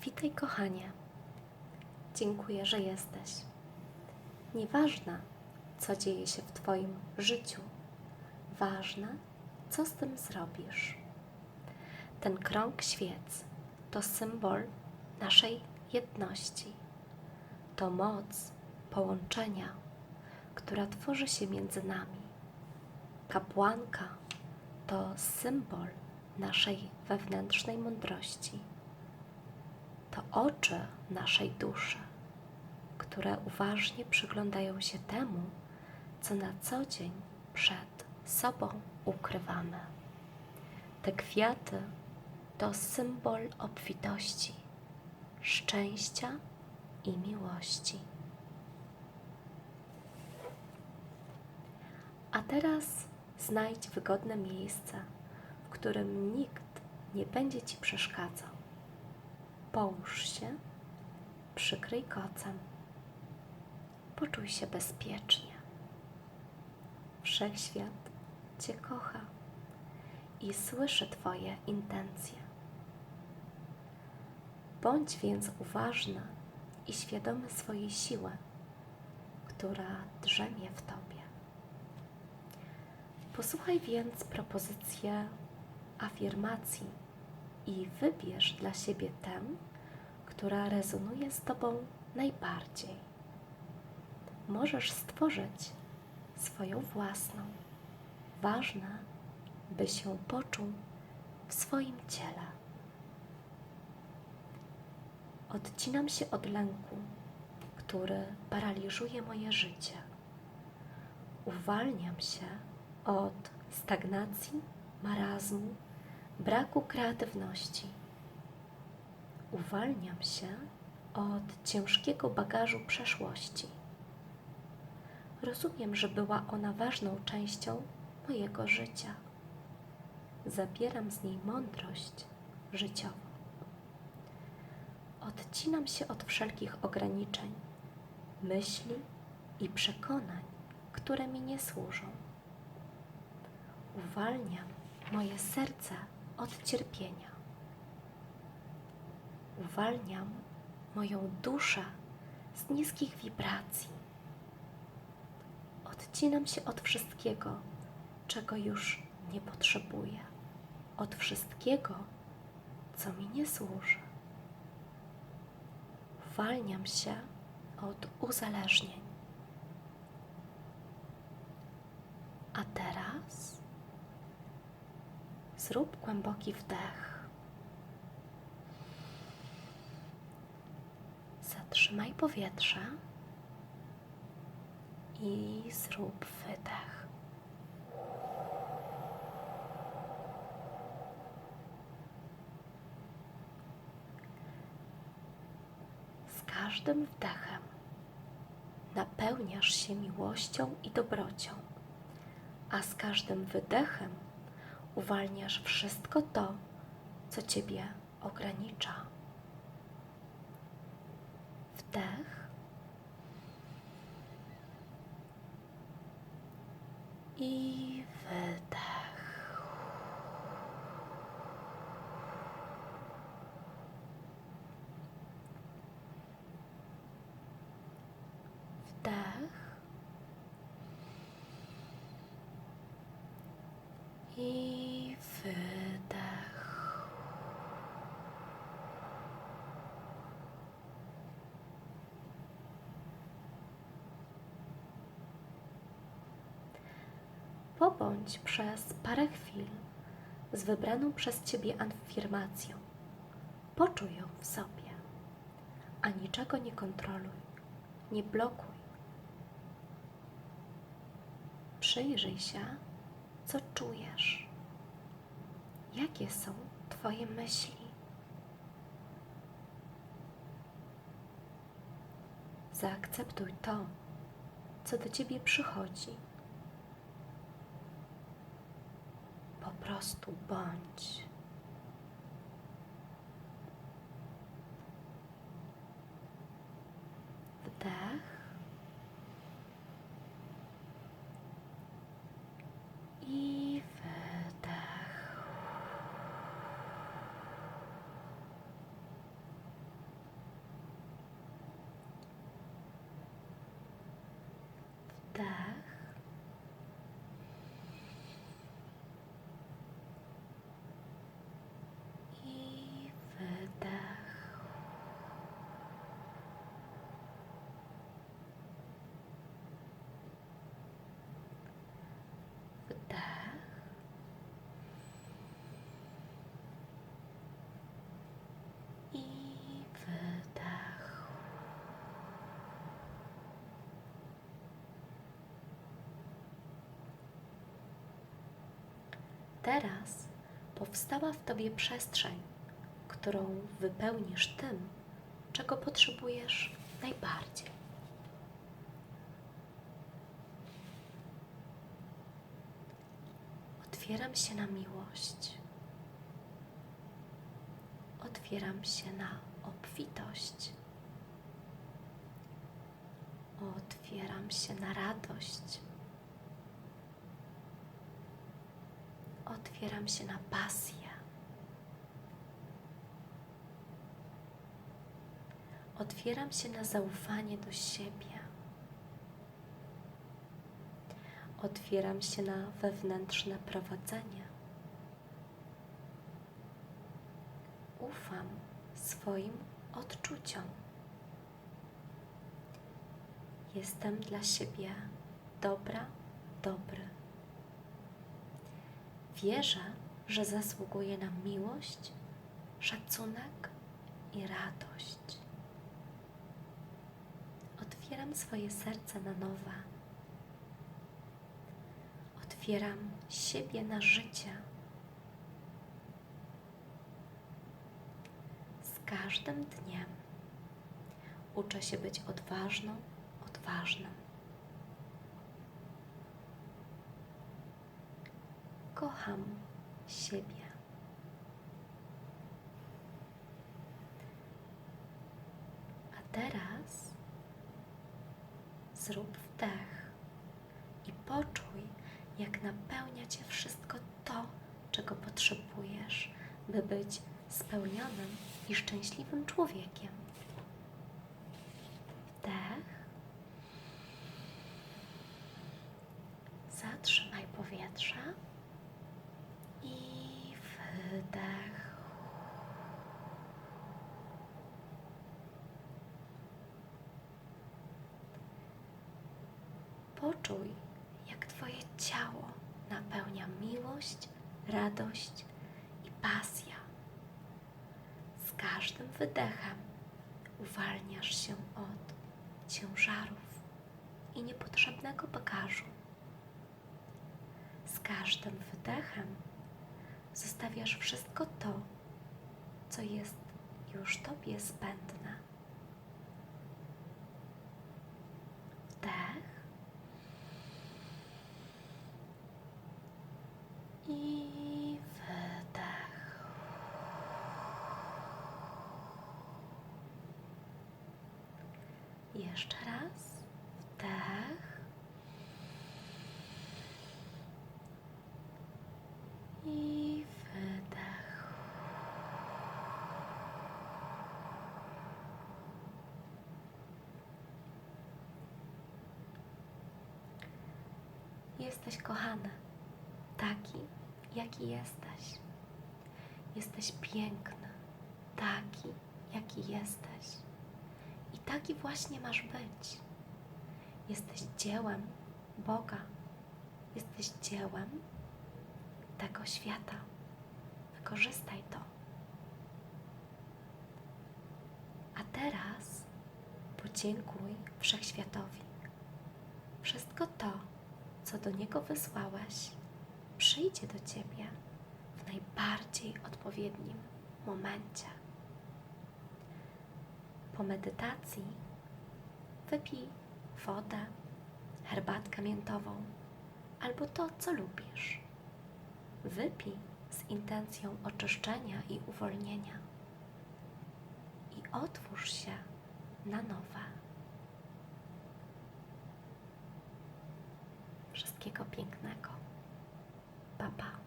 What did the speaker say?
Witaj, kochanie. Dziękuję, że jesteś. Nieważne, co dzieje się w Twoim życiu, ważne, co z tym zrobisz. Ten krąg świec to symbol naszej jedności. To moc połączenia, która tworzy się między nami. Kapłanka to symbol naszej wewnętrznej mądrości. To oczy naszej duszy, które uważnie przyglądają się temu, co na co dzień przed sobą ukrywamy. Te kwiaty to symbol obfitości, szczęścia i miłości. A teraz znajdź wygodne miejsce, w którym nikt nie będzie ci przeszkadzał. Połóż się, przykryj kocem, poczuj się bezpiecznie. Wszechświat Cię kocha i słyszy Twoje intencje. Bądź więc uważna i świadomy swojej siły, która drzemie w Tobie. Posłuchaj więc propozycję afirmacji i wybierz dla siebie tę, która rezonuje z Tobą najbardziej. Możesz stworzyć swoją własną. Ważne, by się poczuł w swoim ciele. Odcinam się od lęku, który paraliżuje moje życie. Uwalniam się od stagnacji, marazmu, braku kreatywności. Uwalniam się od ciężkiego bagażu przeszłości. Rozumiem, że była ona ważną częścią mojego życia. Zabieram z niej mądrość życiową. Odcinam się od wszelkich ograniczeń, myśli i przekonań, które mi nie służą. Uwalniam moje serce od cierpienia. Uwalniam moją duszę z niskich wibracji. Odcinam się od wszystkiego, czego już nie potrzebuję, od wszystkiego, co mi nie służy. Uwalniam się od uzależnień. A teraz zrób głęboki wdech. Zatrzymaj powietrze i zrób wydech. Z każdym wdechem napełniasz się miłością i dobrocią, a z każdym wydechem uwalniasz wszystko to, co ciebie ogranicza. Wdech i wydech. Wdech i wydech. Pobądź przez parę chwil z wybraną przez Ciebie afirmacją. Poczuj ją w sobie, a niczego nie kontroluj, nie blokuj. Przyjrzyj się, co czujesz, jakie są Twoje myśli. Zaakceptuj to, co do Ciebie przychodzi. Po prostu bądź. Wdech i wydech. Teraz powstała w tobie przestrzeń, którą wypełnisz tym, czego potrzebujesz najbardziej. Otwieram się na miłość. Otwieram się na obfitość. Otwieram się na radość. Otwieram się na pasję. Otwieram się na zaufanie do siebie. Otwieram się na wewnętrzne prowadzenie. Ufam swoim odczuciom. Jestem dla siebie dobra, dobry. Wierzę, że zasługuję na miłość, szacunek i radość. Otwieram swoje serce na nowe. Otwieram siebie na życie. Z każdym dniem uczę się być odważną, odważnym. Kocham siebie. A teraz zrób wdech i poczuj, jak napełnia Cię wszystko to, czego potrzebujesz, by być spełnionym i szczęśliwym człowiekiem. Wdech. Zatrzymaj powietrze Poczuj, jak Twoje ciało napełnia miłość, radość i pasja. Z każdym wydechem uwalniasz się od ciężarów i niepotrzebnego bagażu. Z każdym wydechem zostawiasz wszystko to, co jest już Tobie zbędne. Wdech i wydech. Jeszcze raz. Wdech. I wydech. Jesteś kochany, taki, jaki jesteś. Jesteś piękny, taki, jaki jesteś. I taki właśnie masz być. Jesteś dziełem Boga. Jesteś dziełem tego świata. Wykorzystaj to. A teraz podziękuj Wszechświatowi. Wszystko to, co do Niego wysłałeś, przyjdzie do Ciebie w najbardziej odpowiednim momencie. Po medytacji wypij wodę, herbatkę miętową albo to, co lubisz. Wypij z intencją oczyszczenia i uwolnienia i otwórz się na nowe. Wszystkiego pięknego. Pa, pa.